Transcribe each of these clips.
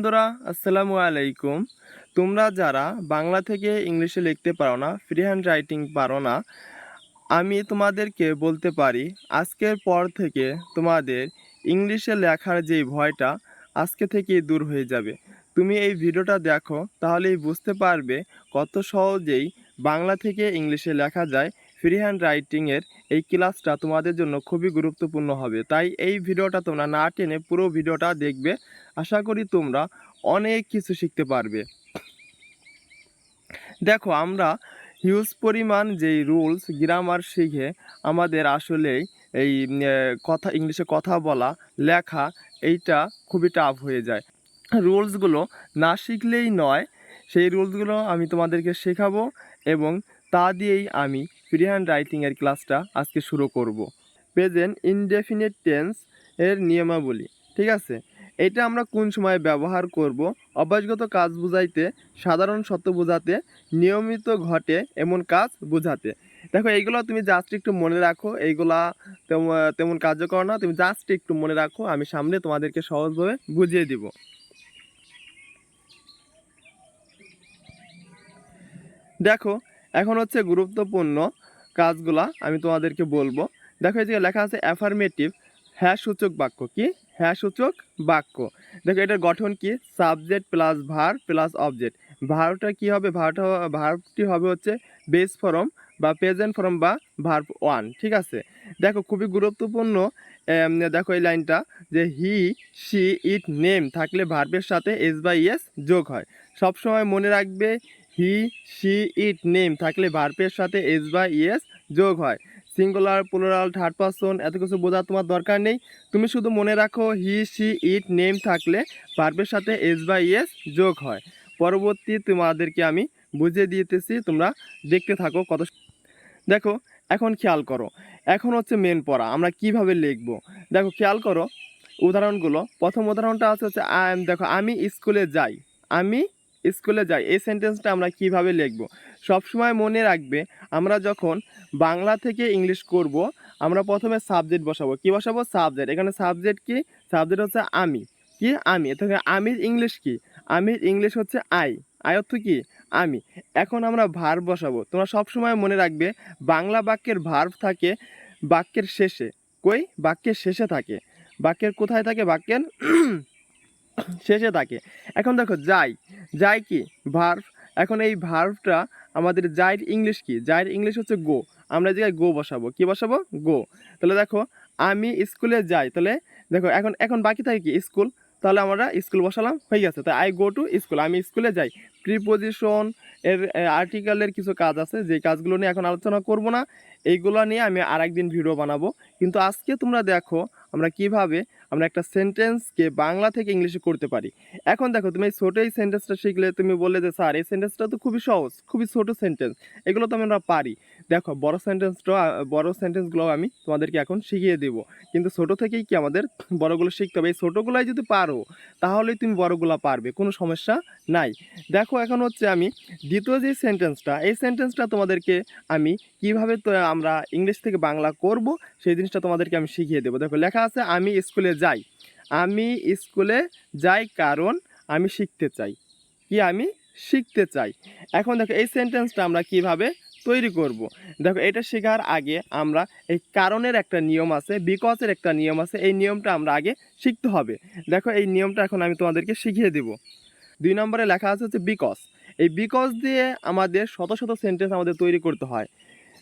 বন্ধুরা, আসসালামু আলাইকুম। তোমরা যারা বাংলা থেকে ইংলিশে লিখতে পারো না ফ্রি হ্যান্ড রাইটিং পারো না, আমি তোমাদেরকে বলতে পারি, আজকের পর থেকে তোমাদের ইংলিশে লেখার যেই ভয়টা, আজকে থেকেই দূর হয়ে যাবে। তুমি এই ভিডিওটা দেখো, তাহলেই বুঝতে পারবে কত সহজেই বাংলা থেকে ইংলিশে লেখা যায় ফ্রি হ্যান্ড রাইটিংয়ের এই ক্লাসটা তোমাদের জন্য খুবই গুরুত্বপূর্ণ হবে। তাই এই ভিডিওটা তোমরা না টেনে পুরো ভিডিওটা দেখবে। আশা করি তোমরা অনেক কিছু শিখতে পারবে। দেখো, আমরা হিউজ পরিমাণ যেই রুলস গ্রামার শিখে আমাদের আসলেই এই কথা, ইংলিশে কথা বলা, লেখা, এইটা খুবই টাফ হয়ে যায়। রুলসগুলো না শিখলেই নয়। সেই রুলসগুলো আমি তোমাদেরকে শেখাবো এবং তা দিয়েই আমি ফ্রি হ্যান্ড রাইটিংয়ের ক্লাসটা আজকে শুরু করব। প্রেজেন্ট ইনডেফিনিট টেন্স এর নিয়মাবলী, ঠিক আছে? এটা আমরা কোন সময় ব্যবহার করব? অভ্যাসগত কাজ বোঝাইতে, সাধারণ সত্য বোঝাতে, নিয়মিত ঘটে এমন কাজ বোঝাতে। দেখো, এইগুলো তুমি জাস্ট একটু মনে রাখো, এইগুলা তেমন কার্যকর না, তুমি জাস্ট একটু মনে রাখো, আমি সামনে তোমাদেরকে সহজভাবে বুঝিয়ে দিব। দেখো এখন হচ্ছে গুরুত্বপূর্ণ কাজগুলা আমি তোমাদেরকে বলব। দেখো যে লেখা আছে অ্যাফার্মেটিভ হ্যাঁ সূচক বাক্য কি? হ্যাঁ সূচক বাক্য। দেখো এটার গঠন কি? Subject plus verb plus object ভারটা কি হবে? ভারটা ভার্বটি হবে হচ্ছে বেস ফর্ম বা প্রেজেন্ট ফর্ম বা ভার্ব ওয়ান ঠিক আছে? দেখো খুবই গুরুত্বপূর্ণ দেখো এই লাইনটা যে হি সি ইট নেম থাকলে ভার্বের সাথে এস বা ইএস যোগ হয়। সবসময় মনে রাখবে হি সি ইট নেম থাকলে ভার্বের সাথে এস বা ইএস যোগ হয়। সিঙ্গুলার প্লুরাল থার্ড পারসন এত কিছু বোঝার তোমার দরকার নেই। তুমি শুধু মনে রাখো হি সি ইট নেম থাকলে ভার্বের সাথে এস বা ইএস যোগ হয়। পরবর্তী তোমাদেরকে আমি বুঝিয়ে দিতেছি, তোমরা দেখতে থাকো কত দেখো, এখন খেয়াল করো। এখন হচ্ছে মেন পড়া, আমরা কীভাবে লিখব? দেখো, খেয়াল করো, উদাহরণগুলো। প্রথম উদাহরণটা আছে হচ্ছে দেখো, আমি স্কুলে যাই। আমি স্কুলে যাই, এই সেন্টেন্সটা আমরা কীভাবে লিখব? সবসময় মনে রাখবে, আমরা যখন বাংলা থেকে ইংলিশ করব, আমরা প্রথমে সাবজেক্ট বসাবো। কি বসাবো? সাবজেক্ট এখানে সাবজেক্ট কি? সাবজেক্ট হচ্ছে আমি। কি? আমি। এখানে আমির ইংলিশ কি? আমির ইংলিশ হচ্ছে আই আই অর্থ কি? আমি। এখন আমরা ভার্ব বসাবো। তোমরা সবসময় মনে রাখবে, বাংলা বাক্যের ভার্ব থাকে বাক্যের শেষে। কই? বাক্যের শেষে থাকে। বাক্যের কোথায় থাকে? বাক্যের শেষে থাকে এখন দেখো, যাই। যাই কি? ভার্ব এখন এই ভার্বটা আমাদের যাইর ইংলিশ কি? যাইর ইংলিশ হচ্ছে গো আমরা জায়গায় গো বসাবো। কি বসাবো? গো তাহলে দেখো, আমি স্কুলে যাই। তাহলে দেখো, এখন এখন বাকি থাকে কি? স্কুল। তাহলে আমরা স্কুল বসালাম, হয়ে গেছে। তাই আই গো টু স্কুল আমি স্কুলে যাই। প্রিপোজিশন এর আর্টিকেলের কিছু কাজ আছে। যে কাজগুলো নিয়ে এখন আলোচনা করব না এইগুলো নিয়ে আমি আর একদিন ভিডিও বানাবো। কিন্তু আজকে তোমরা দেখো, আমরা কীভাবে আমরা একটা সেন্টেন্সকে বাংলা থেকে ইংলিশে করতে পারি। এখন দেখো, তুমি এই ছোটো এই সেন্টেন্সটা শিখলে তুমি বললে যে, স্যার, এই সেন্টেন্সটা তো খুবই সহজ, খুবই ছোটো সেন্টেন্স এগুলো তো আমরা পারি। দেখো, বড় সেন্টেন্সটা বড় সেন্টেন্সগুলো আমি তোমাদেরকে এখন শিখিয়ে দেব। কিন্তু ছোটো থেকেই কি আমাদের বড়গুলো শিখতে হবে? এই ছোটোগুলাই যদি পারো, তাহলেই তুমি বড়গুলো পারবে, কোনো সমস্যা নাই। দেখো, এখন হচ্ছে আমি দ্বিতীয় যে সেন্টেন্সটা এই সেন্টেন্সটা তোমাদেরকে আমি কীভাবে আমরা ইংলিশ থেকে বাংলা করব, সেই জিনিসটা তোমাদেরকে আমি শিখিয়ে দেবো। দেখো, লেখা আছে, আমি স্কুলে যাই। আমি স্কুলে যাই কারণ আমি শিখতে চাই। কি আমি? শিখতে চাই। এখন দেখো, এই সেন্টেন্সটা আমরা কীভাবে তৈরি করব। দেখো, এটা শেখার আগে আমরা এই কারণের একটা নিয়ম আছে বিকজের একটা নিয়ম আছে, এই নিয়মটা আমরা আগে শিখতে হবে। দেখো, এই নিয়মটা এখন আমি তোমাদেরকে শিখিয়ে দেব। দুই নম্বরে লেখা আছে হচ্ছে বিকজ এই বিকজ দিয়ে আমাদের শত শত সেন্টেন্স আমাদের তৈরি করতে হয়।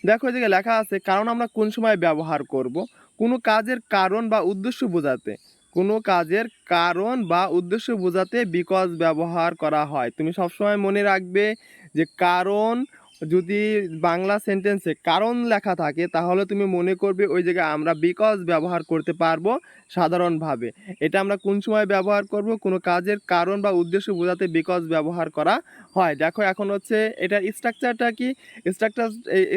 দেখো এদিকে লেখা আছে, কারণ আমরা কোন সময় ব্যবহার করব? কোনো কাজের কারণ বা উদ্দেশ্য বোঝাতে। কোনো কাজের কারণ বা উদ্দেশ্য বোঝাতে বিকজ ব্যবহার করা হয়। তুমি সবসময় মনে রাখবে যে কারণ যদি বাংলা সেন্টেন্সে কারণ লেখা থাকে, তাহলে তুমি মনে করবে ওই জায়গায় আমরা বিকজ ব্যবহার করতে পারব সাধারণভাবে। এটা আমরা কোন সময় ব্যবহার করব? কোনো কাজের কারণ বা উদ্দেশ্য বোঝাতে বিকজ ব্যবহার করা হয়। দেখো, এখন হচ্ছে এটার স্ট্রাকচারটা কি? স্ট্রাকচার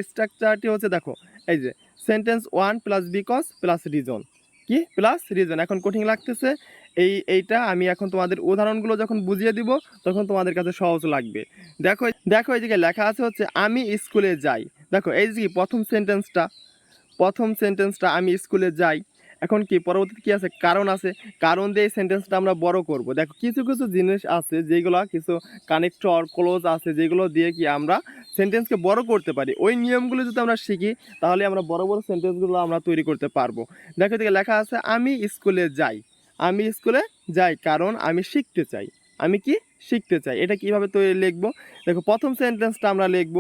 স্ট্রাকচারটি হচ্ছে, দেখো, এই যে sentence one plus because plus reason কি? প্লাস রিজন এখন কঠিন লাগতেছে। এই, এইটা আমি এখন তোমাদের উদাহরণগুলো যখন বুঝিয়ে দিব, তখন তোমাদের কাছে সহজ লাগবে। দেখো দেখো এই জায়গায় লেখা আছে হচ্ছে, আমি স্কুলে যাই। দেখো, এই যে প্রথম সেন্টেন্সটা প্রথম সেন্টেন্সটা আমি স্কুলে যাই। এখন কি পরবর্তীতে কি আছে? কারণ আছে। কারণ দিয়ে এই সেন্টেন্সটা আমরা বড় করব। দেখো, কিছু কিছু জিনিস আছে যেগুলো কিছু কানেক্টর ক্লোজ আছে, যেগুলো দিয়ে কি আমরা সেন্টেন্সকে বড় করতে পারি। ওই নিয়মগুলো যদি আমরা শিখি, তাহলে আমরা বড় বড় সেন্টেন্সগুলো আমরা তৈরি করতে পারব। দেখো, এদিকে লেখা আছে, আমি স্কুলে যাই। আমি স্কুলে যাই কারণ আমি শিখতে চাই। আমি কি? শিখতে চাই। এটা কীভাবে তৈরি লিখব? দেখো, প্রথম সেন্টেন্সটা আমরা লিখব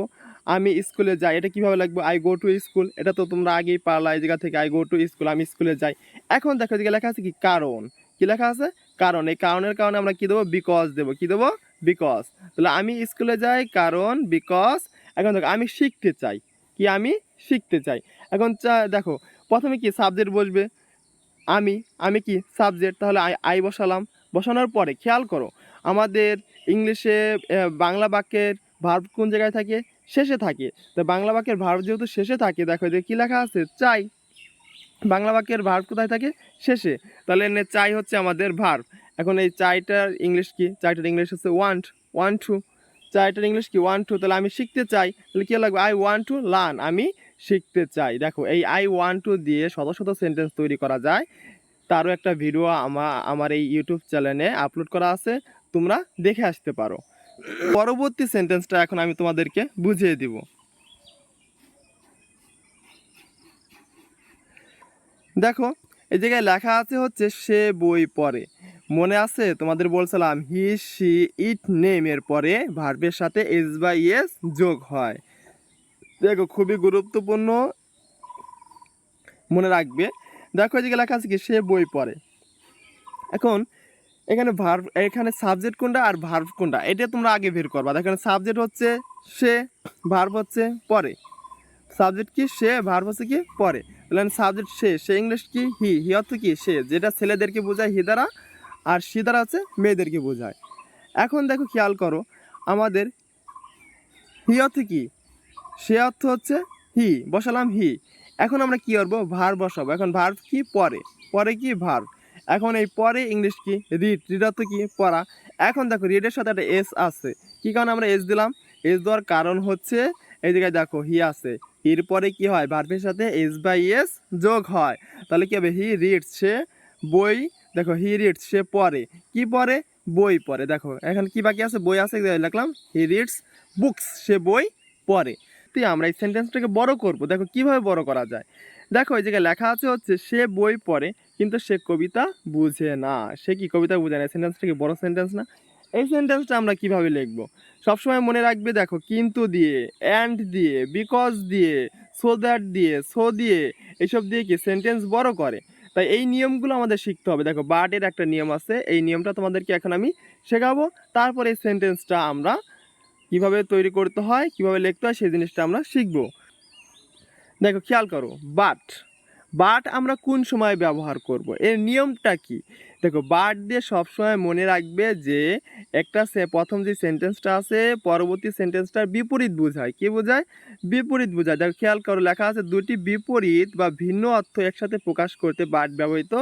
আমি স্কুলে যাই, এটা কীভাবে লিখব আই গো টু স্কুল এটা তো তোমরা আগেই পারলা, এই জায়গা থেকে আই গো টু স্কুল আমি স্কুলে যাই। এখন দেখো, এদিকে লেখা আছে কি? কারণ। কি লেখা আছে? কারণ। এই কারণের কারণে আমরা কি দেবো? বিকজ দেবো। কি দেবো? বিকজ তাহলে আমি স্কুলে যাই, কারণ বিকজ এখন দেখো, আমি শিখতে চাই। কি আমি? শিখতে চাই। এখন দেখো, প্রথমে কি সাবজেক্ট বসবে? আমি। আমি কি সাবজেক্ট তাহলে আই আই বসালাম। বসানোর পরে খেয়াল করো, আমাদের ইংলিশে বাংলা বাক্যের ভার্ব কোন জায়গায় থাকে? শেষে থাকে। তো বাংলা বাক্যের ভার্ব যেহেতু শেষে থাকে, দেখো যে কী লেখা আছে? চাই। বাংলা বাক্যের ভার্ব কোথায় থাকে? শেষে। তাহলে এনে চাই হচ্ছে আমাদের ভার্ব। এখন এই চাইটার ইংলিশ কি? চাইটার ইংলিশ হচ্ছে ওয়ান্ট ওয়ান টু চাইটার ইংলিশ কি? ওয়ান টু তাহলে আমি শিখতে চাই। তাহলে কী লাগবে? আই ওয়ান টু লার্ন আমি শিখতে চাই। দেখো, এই আই ওয়ান টু দিয়ে শত শত সেন্টেন্স তৈরি করা যায়। তারও একটা ভিডিও আমার আমার এই ইউটিউব চ্যানেলে আপলোড করা আছে। তোমরা দেখে আসতে পারো। পরবর্তী সেন্টেন্সটা এখন আমি তোমাদেরকে বুঝিয়ে দিব। দেখো, এই জায়গায় লেখা আছে হচ্ছে, সে বই পড়ে। মনে আছে? তোমাদের বলছিলাম হি সি ইট নেম এর পরে ভার্বের সাথে এস বা ইয়েস যোগ হয়। দেখো, খুবই গুরুত্বপূর্ণ। মনে রাখবে। দেখো, এই জায়গায় লেখা আছে কি? সে বই পড়ে। এখন এখানে ভার্ব এখানে সাবজেক্ট কোনটা আর ভার্ব কোনটা? এটা তোমরা আগে বের করবা। দেখো সাবজেক্ট হচ্ছে সে ভার্ব হচ্ছে পরে। সাবজেক্ট কি? সে ভার্ব হচ্ছে কি? পরে। তাহলে সাবজেক্ট সে সে ইংলিশ কি? হি হি অর্থ কি? সে, যেটা ছেলেদেরকে বোঝায় হি দ্বারা, আর সি দ্বারা হচ্ছে মেয়েদেরকে বোঝায়। এখন দেখো, খেয়াল করো, আমাদের হি অর্থ কি? সে অর্থ হচ্ছে হি বসালাম হি এখন আমরা কি করব? ভার বসাবো। এখন ভার্ব কি? পরে। পরে কি? ভার্ব এখন এই পরে ইংলিশ কি? রিড রিড অর্থ কি? পড়া। এখন দেখো রিডের সাথে একটা এস আছে। কি কারণে আমরা এস দিলাম? এস দেওয়ার কারণ হচ্ছে, এই জায়গায় দেখো হি আছে। হির পরে কি হয়? ভার্বের সাথে এস বাই এস যোগ হয়। তাহলে কি হবে? হি রিডস সে বই, দেখো হি রিডস সে পড়ে। কি পড়ে? বই পড়ে। দেখো, এখন কি বাকি আছে? বই আছে লিখলাম হি রিডস বুকস সে বই পড়ে। তুই আমরা এই সেন্টেন্সটাকে বড় করব। দেখো, কীভাবে বড় করা যায়? দেখো, এই জায়গায় লেখা আছে হচ্ছে, সে বই পড়ে, কিন্তু সে কবিতা বুঝে না। সে কি কবিতা বুঝে না? সেন্টেন্সটা কি বড় সেন্টেন্স না? এই সেন্টেন্সটা আমরা কীভাবে লিখব? সবসময় মনে রাখবে, দেখো, কিন্তু দিয়ে অ্যান্ড দিয়ে বিকজ দিয়ে সো দ্যাট দিয়ে সো দিয়ে এইসব দিয়ে কি সেন্টেন্স বড় করে? তাই এই নিয়মগুলো আমাদের শিখতে হবে। দেখো বার্ডের একটা নিয়ম আছে, এই নিয়মটা তোমাদেরকে এখন আমি শেখাবো। তারপরে এই সেন্টেন্সটা আমরা কীভাবে তৈরি করতে হয়, কীভাবে লিখতে হয়, সেই জিনিসটা আমরা শিখব। দেখো, খেয়াল করো বাট বাট আমরা কোন সময় ব্যবহার করব? এর নিয়মটা কি? দেখো বাট দিয়ে সবসময় মনে রাখবে যে একটা সে, প্রথম যে সেন্টেন্সটা আছে, পরবর্তী সেন্টেন্সটার বিপরীত বোঝায়। কি বোঝায়? বিপরীত বোঝায়। দেখো, খেয়াল করো, লেখা আছে, দুটি বিপরীত বা ভিন্ন অর্থ একসাথে প্রকাশ করতে বাট ব্যবহৃত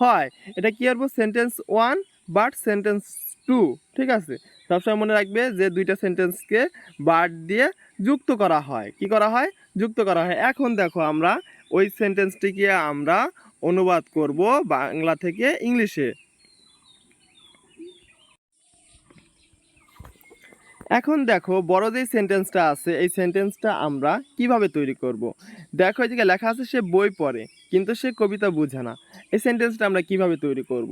হয়। এটা কি করব sentence one but sentence two ঠিক আছে? সবসময় মনে রাখবে যে দুইটা সেন্টেন্সকে বাট দিয়ে যুক্ত করা হয়। কি করা হয়? যুক্ত করা হয়। এখন দেখো আমরা ওই সেন্টেন্সটিকে আমরা অনুবাদ করব বাংলা থেকে ইংলিশে। এখন দেখো বড় যেই সেন্টেন্সটা আছে, এই সেন্টেন্সটা আমরা কীভাবে তৈরি করব। দেখো এদিকে লেখা আছে, সে বই পড়ে, কিন্তু সে কবিতা বুঝে না। এই সেন্টেন্সটা আমরা কীভাবে তৈরি করব।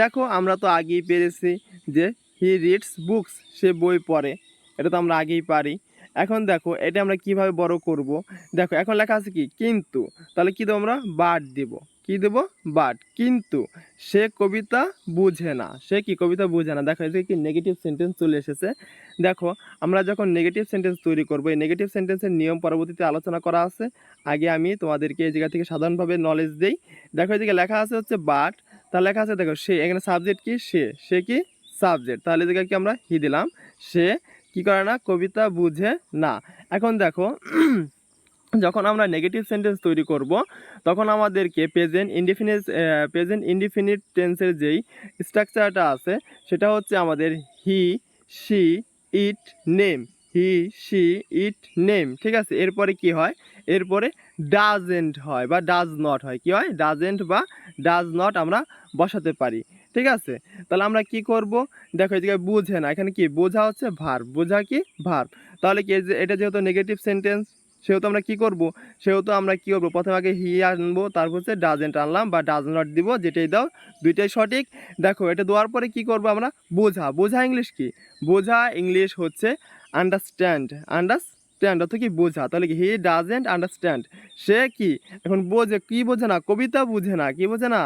দেখো আমরা তো আগেই পেরেছি যে হি রিডস বুকস সে বই পড়ে। এটা তো আমরা আগেই পারি। এখন দেখো, এটা আমরা কীভাবে বড় করব? দেখো, এখন লেখা আছে কি? কিন্তু। তাহলে কি দেবো আমরা? বাট দিব। কি দেব? বাট। কিন্তু সে কবিতা বুঝে না। সে কি কবিতা বুঝে না? দেখো, এদিকে কি নেগেটিভ সেন্টেন্স চলে এসেছে। দেখো, আমরা যখন নেগেটিভ সেন্টেন্স তৈরি করব, এই নেগেটিভ সেন্টেন্সের নিয়ম পরবর্তীতে আলোচনা করা আছে। আগে আমি তোমাদেরকে এই জায়গা থেকে সাধারণভাবে নলেজ দেই। দেখো, এদিকে লেখা আছে হচ্ছে বাট। তাহলে লেখা আছে, দেখো, সে, এখানে সাবজেক্ট কি? সে। সে কি? সাবজেক্ট তাহলে এদিকে কি আমরা হি দিলাম? সে কি করে না? কবিতা বুঝে না। এখন দেখো, যখন আমরা নেগেটিভ সেন্টেন্স তৈরি করব, তখন আমাদেরকে প্রেজেন্ট ইনডিফিনিট প্রেজেন্ট ইনডিফিনিট টেন্সের যেই স্ট্রাকচারটা আছে, সেটা হচ্ছে আমাদের he she it name he she it name ঠিক আছে? এরপরে কি হয়? এরপরে ডাজেন্ট হয় বা ডাজ নট হয়। কি হয়? ডাজেন্ট বা ডাজ নট আমরা বসাতে পারি। ঠিক আছে? তাহলে আমরা কি করব? দেখো জায়গায় বুঝে না। এখানে কি? বোঝা হচ্ছে ভার বোঝা কি? ভার তাহলে কি এটা যেহেতু নেগেটিভ সেন্টেন্স সেহেতু আমরা কি করব? সেহেতু আমরা কি করব? প্রথমে আগে হি আনব, তারপর হচ্ছে ডাজেন্ট আনলাম বা ডাজ নট দিব, যেটাই দাও, দুইটাই সঠিক। দেখো, এটা দেওয়ার পরে কি করব আমরা? বোঝা। বোঝা ইংলিশ কি? বোঝা ইংলিশ হচ্ছে আন্ডারস্ট্যান্ড আন্ডারস্ট্যান্ড অর্থ কি বোঝা? তাহলে কি হি ডাজেন্ট আন্ডারস্ট্যান্ড সে কি? এখন বোঝে, কি বোঝে না? কবিতা বুঝে না, কি বোঝে না?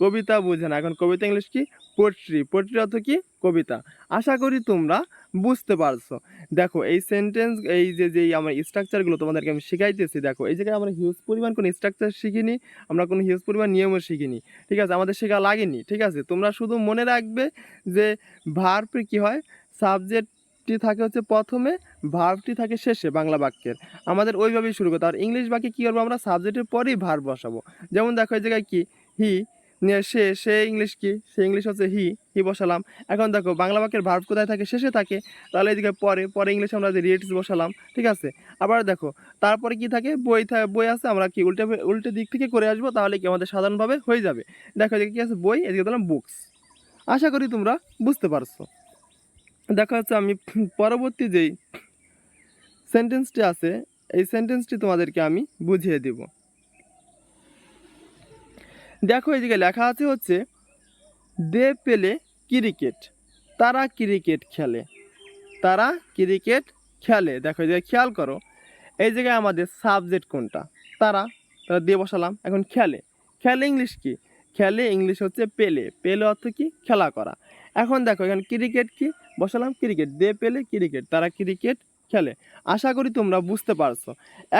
কবিতা বুঝে না। এখন কবিতা ইংলিশ কি? পোট্রি পোট্রি অর্থ কি? কবিতা। আশা করি তোমরা বুঝতে পারছ। দেখো, এই সেন্টেন্স এই যে যে আমার স্ট্রাকচারগুলো তোমাদেরকে আমি শিখাইতেছি, দেখো, এই জায়গায় আমরা হিউজ পরিমাণ কোনো স্ট্রাকচার শিখিনি, আমরা কোনো হিউজ পরিমাণ নিয়মও শিখিনি, ঠিক আছে? আমাদের শেখা লাগেনি, ঠিক আছে? তোমরা শুধু মনে রাখবে যে ভার্ব কি হয়? সাবজেক্টটি থাকে হচ্ছে প্রথমে, ভার্বটি থাকে শেষে বাংলা বাক্যের। আমাদের ওইভাবেই শুরু করতে আর ইংলিশ বাক্যে কী করব আমরা? সাবজেক্টের পরেই ভার্ব বসাবো। যেমন দেখো, এই জায়গায় কি? হি সে সে ইংলিশ কি? সে ইংলিশ হচ্ছে হি হি বসালাম। এখন দেখো, বাংলা বাক্যের ভার্ব কোথায় থাকে? শেষে থাকে। তাহলে এদিকে পরে পরে ইংলিশে আমরা যে রিয়েটস বসালাম, ঠিক আছে? আবার দেখো, তারপরে কি থাকে? বই থাকে বই আছে, আমরা কি উল্টে উল্টে দিক থেকে করে আসব, তাহলে কি আমাদের সাধারণভাবে হয়ে যাবে। দেখো এদিকে কি আছে? বই, এদিকে দিলাম বুকস আশা করি তোমরা বুঝতে পারছ। দেখা যাচ্ছে আমি পরবর্তী যেই সেন্টেন্সটি আছে, এই সেন্টেন্সটি তোমাদেরকে আমি বুঝিয়ে দেব। দেখো এদিকে লেখা আছে হচ্ছে, দে পেলে ক্রিকেট, তারা ক্রিকেট খেলে, তারা ক্রিকেট খেলে। দেখো জায়গায় খেয়াল করো, এই জায়গায় আমাদের সাবজেক্ট কোনটা? তারা তারা দিয়ে বসালাম, এখন খেলে। খেলে ইংলিশ কি? খেলে ইংলিশ হচ্ছে পেলে। পেলে অর্থ কি? খেলা করা। এখন দেখো, এখানে ক্রিকেট কি? বসালাম ক্রিকেট দে পেলে ক্রিকেট তারা ক্রিকেট খেলে। আশা করি তোমরা বুঝতে পারছ।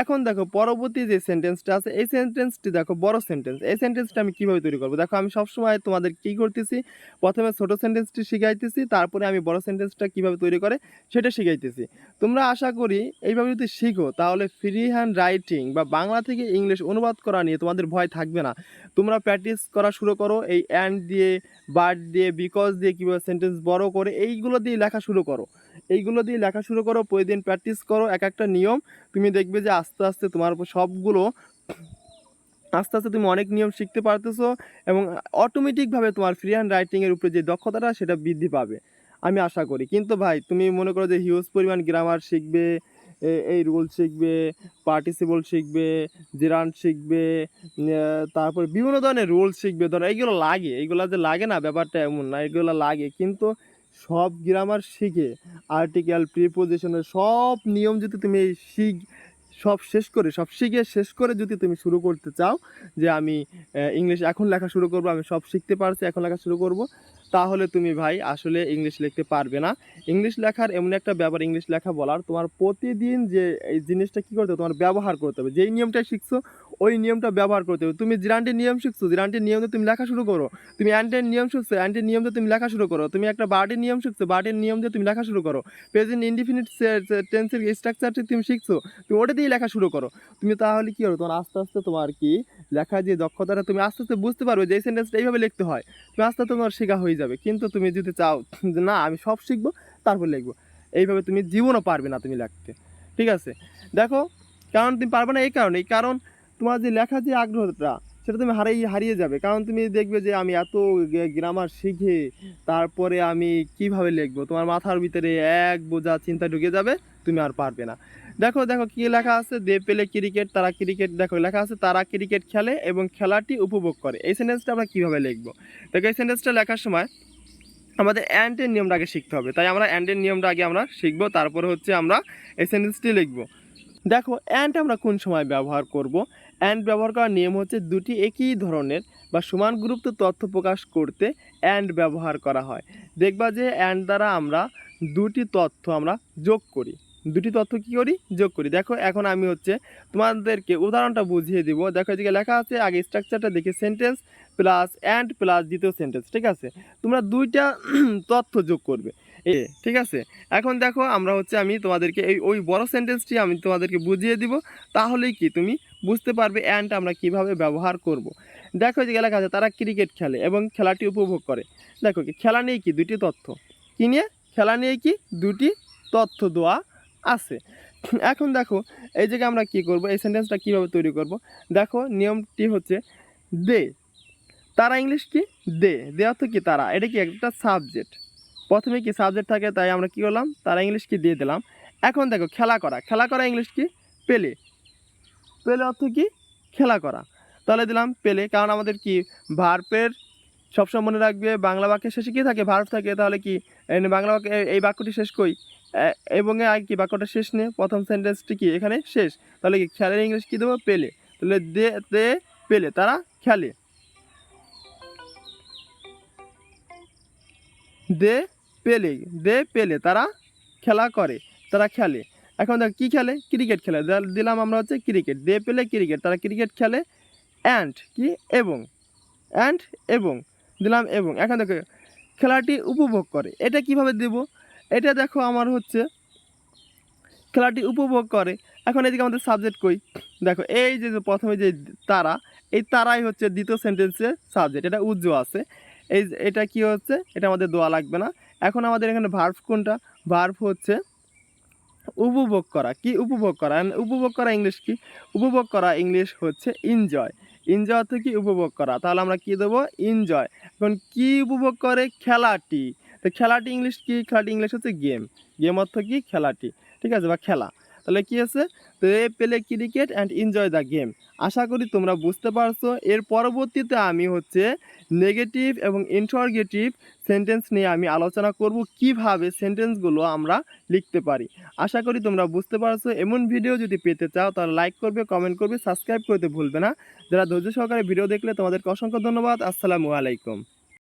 এখন দেখো, পরবর্তী যে সেন্টেন্সটা আছে, এই সেন্টেন্সটি দেখো, বড় সেন্টেন্স এই সেন্টেন্সটা আমি কীভাবে তৈরি করব? দেখো, আমি সবসময় তোমাদের কী করতেছি? প্রথমে ছোট সেন্টেন্সটি শিখাইতেছি, তারপরে আমি বড় সেন্টেন্সটা কীভাবে তৈরি করে সেটা শিখাইতেছি। তোমরা আশা করি এইভাবে যদি শিখো, তাহলে ফ্রি হ্যান্ড রাইটিং বা বাংলা থেকে ইংলিশ অনুবাদ করা নিয়ে তোমাদের ভয় থাকবে না। তোমরা প্র্যাকটিস করা শুরু করো, এই অ্যান্ড দিয়ে বার্ড দিয়ে বিকজ দিয়ে কীভাবে সেন্টেন্স বড় করে, এইগুলো দিয়ে লেখা শুরু করো। এইগুলো দিয়ে লেখা শুরু করো, প্রতিদিন প্র্যাকটিস করো, এক একটা নিয়ম। তুমি দেখবে যে আস্তে আস্তে তোমার সবগুলো, আস্তে আস্তে তুমি অনেক নিয়ম শিখতে পারতেছো এবং অটোমেটিকভাবে তোমার ফ্রি হ্যান্ড রাইটিংয়ের উপরে যে দক্ষতাটা, সেটা বৃদ্ধি পাবে। আমি আশা করি। কিন্তু ভাই, তুমি মনে করো যে হিউজ পরিমাণ গ্রামার শিখবে এই রুল শিখবে পার্টিসিপল শিখবে জিরান শিখবে তারপর বিভিন্ন ধরনের রুল শিখবে। ধরো, এইগুলো লাগে। এইগুলো যে লাগে না, ব্যাপারটা এমন না। এগুলো লাগে। কিন্তু সব গ্রামার শিখে আর্টিকেল প্রিপোজিশনের সব নিয়ম যদি তুমি শিখ, সব শেষ করে, সব শিখে শেষ করে যদি তুমি শুরু করতে চাও যে আমি ইংলিশ এখন লেখা শুরু করব, আমি সব শিখতে পারছি, এখন লেখা শুরু করব, তাহলে তুমি ভাই আসলে ইংলিশ লিখতে পারবে না। ইংলিশ লেখার এমন একটা ব্যাপার ইংলিশ লেখা বলার তোমার প্রতিদিন যে এই জিনিসটা কী করতে হবে? তোমার ব্যবহার করতে হবে। যেই নিয়মটা শিখছো ওই নিয়মটা ব্যবহার করতে হবে। তুমি জিরান্টির নিয়ম শিখছো জিরান্টির নিয়ম দিয়ে তুমি লেখা শুরু করো, তুমি অ্যান্টের নিয়ম শিখছো অ্যান্টের নিয়ম দিয়ে তুমি লেখা শুরু করো। তুমি একটা বার্ডের নিয়ম শিখছো, বার্ডের নিয়ম দিয়ে তুমি লেখা শুরু করো। প্রেজেন্ট ইনডিফিনিট টেন্সের স্ট্রাকচারটি তুমি শিখছো, তুমি ওটা দিয়ে লেখা শুরু করো। তুমি তাহলে কী হবে তোমার আস্তে আস্তে তোমার কি লেখা যে দক্ষতাটা তুমি আস্তে আস্তে বুঝতে পারবে যে সেন্টেন্সটা এইভাবে লিখতে হয়। তুমি আস্তে আস্তে তোমার শেখা হয়ে যাবে। কিন্তু তুমি যদি চাও যে না, আমি সব শিখব, তারপর লিখব। এইভাবে তুমি জীবনও পারবে না তুমি লিখতে। ঠিক আছে? দেখো, কারণ তুমি পারবে না এই কারণে। এই কারণ তোমার যে লেখা যে আগ্রহটা, সেটা তুমি হারিয়ে হারিয়ে যাবে। কারণ তুমি দেখবে যে আমি এত গ্রামার শিখে তারপরে আমি কীভাবে লিখব? তোমার মাথার ভিতরে এক বোঝা চিন্তা ঢুকে যাবে, তুমি আর পারবে না। দেখো দেখো কি লেখা আছে? দে পেলে ক্রিকেট তারা ক্রিকেট দেখো লেখা আছে, তারা ক্রিকেট খেলে এবং খেলাটি উপভোগ করে। এই সেন্টেন্সটা আমরা কীভাবে লিখব? দেখো, এই সেন্টেন্সটা লেখার সময় আমাদের অ্যান্ডের নিয়মটা আগে শিখতে হবে। তাই আমরা অ্যান্ডের নিয়মটা আগে আমরা শিখব, তারপরে হচ্ছে আমরা এই সেন্টেন্সটি লিখব। দেখো অ্যান্ড আমরা কোন সময় ব্যবহার করব? অ্যান্ড ব্যবহার করার নিয়ম হচ্ছে দুটি একই ধরনের বা সমান গুরুত্ব তথ্য প্রকাশ করতে অ্যান্ড ব্যবহার করা হয়। দেখবা যে অ্যান্ড দ্বারা আমরা দুটি তথ্য আমরা যোগ করি। দুটি তথ্য কী করি? যোগ করি। দেখো, এখন আমি হচ্ছে তোমাদেরকে উদাহরণটা বুঝিয়ে দিব। দেখো, এদিকে লেখা আছে, আগে স্ট্রাকচারটা দেখে সেন্টেন্স প্লাস অ্যান্ড প্লাস দ্বিতীয় সেন্টেন্স ঠিক আছে? তোমরা দুইটা তথ্য যোগ করবে। এ ঠিক আছে? এখন দেখো, আমরা হচ্ছে আমি তোমাদেরকে এই, ওই বড় সেন্টেন্সটি আমি তোমাদেরকে বুঝিয়ে দিব। তাহলেই কি? তুমি বুঝতে পারবে অ্যান্ড আমরা কীভাবে ব্যবহার করব। দেখো যে লেখা আছে, তারা ক্রিকেট খেলে এবং খেলাটি উপভোগ করে। দেখো কি, খেলা নিয়ে কি দুটি তথ্য? কি নিয়ে? খেলা নিয়ে কি দুটি তথ্য দেওয়া আছে। এখন দেখো, এই জায়গায় আমরা কি করব? এই সেন্টেন্সটা কীভাবে তৈরি করব? দেখো, নিয়মটি হচ্ছে দে। তারা ইংলিশ কি? দে। দে অর্থ কি তারা? এটা কি একটা সাবজেক্ট প্রথমে কি সাবজেক্ট থাকে, তাই আমরা কি করলাম? তারা ইংলিশ কি দিয়ে দিলাম। এখন দেখো, খেলা করা। খেলা করা ইংলিশ কি পেলে। পেলে অর্থ কি? খেলা করা। তাহলে দিলাম পেলে। কারণ আমাদের কি? ভার্পের সবসময় মনে রাখবে, বাংলা বাক্যের শেষে কী থাকে? ভার্ব থাকে। তাহলে কি? বাংলা বাক্য এই- বাক্যটি শেষ কই? এবং আর কি? বাক্যটা শেষ নেই প্রথম সেন্টেন্সটি কি? এখানে শেষ। তাহলে কি? খেলার ইংলিশ কী দেবো? পেলে। তাহলে দে দে, পেলে। তারা খেলে। দে পেলে, দে পেলে, তারা খেলা করে, তারা খেলে। এখন দেখ, কী খেলে? ক্রিকেট খেলে। দিলাম আমরা হচ্ছে ক্রিকেট। দে পেলে ক্রিকেট, তারা ক্রিকেট খেলে। অ্যান্ড কি? এবং। অ্যান্ড এবং। দিলাম এবং। এখন দেখো, খেলাটি উপভোগ করে। এটা কীভাবে দেব? এটা দেখো আমার হচ্ছে, খেলাটি উপভোগ করে। এখন এদিকে আমাদের সাবজেক্ট কই? দেখো, এই যে প্রথমে যে তারা, এই তারাই হচ্ছে দ্বিতীয় সেন্টেন্সের সাবজেক্ট এটা উজ্জ্ব আছে। এই এটা কি হচ্ছে? এটা আমাদের দোয়া লাগবে না। এখন আমাদের এখানে ভার্ভ কোনটা? ভার্ভ হচ্ছে উপভোগ করা। কি উপভোগ করা? উপভোগ করা ইংলিশ কি? উপভোগ করা ইংলিশ হচ্ছে এনজয় এনজয় অর্থ কি? উপভোগ করা। তাহলে আমরা কী দেবো? এনজয় এখন কি উপভোগ করে? খেলাটি। তো খেলাটি ইংলিশ কি? খেলাটি ইংলিশ হচ্ছে গেম গেম অর্থ কি? খেলাটি। ঠিক আছে? বা খেলা। তাহলে কি আছে? এ play cricket and enjoy the game আশা করি তোমরা বুঝতে পারছ। এর পরবর্তীতে আমি হচ্ছে নেগেটিভ এবং ইন্টারগেটিভ সেন্টেন্স নিয়ে আমি আলোচনা করব, কীভাবে সেন্টেন্সগুলো আমরা লিখতে পারি। আশা করি তোমরা বুঝতে পারছ। এমন ভিডিও যদি পেতে চাও, তাহলে লাইক করবে কমেন্ট করবে সাবস্ক্রাইব করতে ভুলবে না। যারা ধৈর্য সহকারে ভিডিও দেখলে তোমাদেরকে অসংখ্য ধন্যবাদ। আসসালামু আলাইকুম।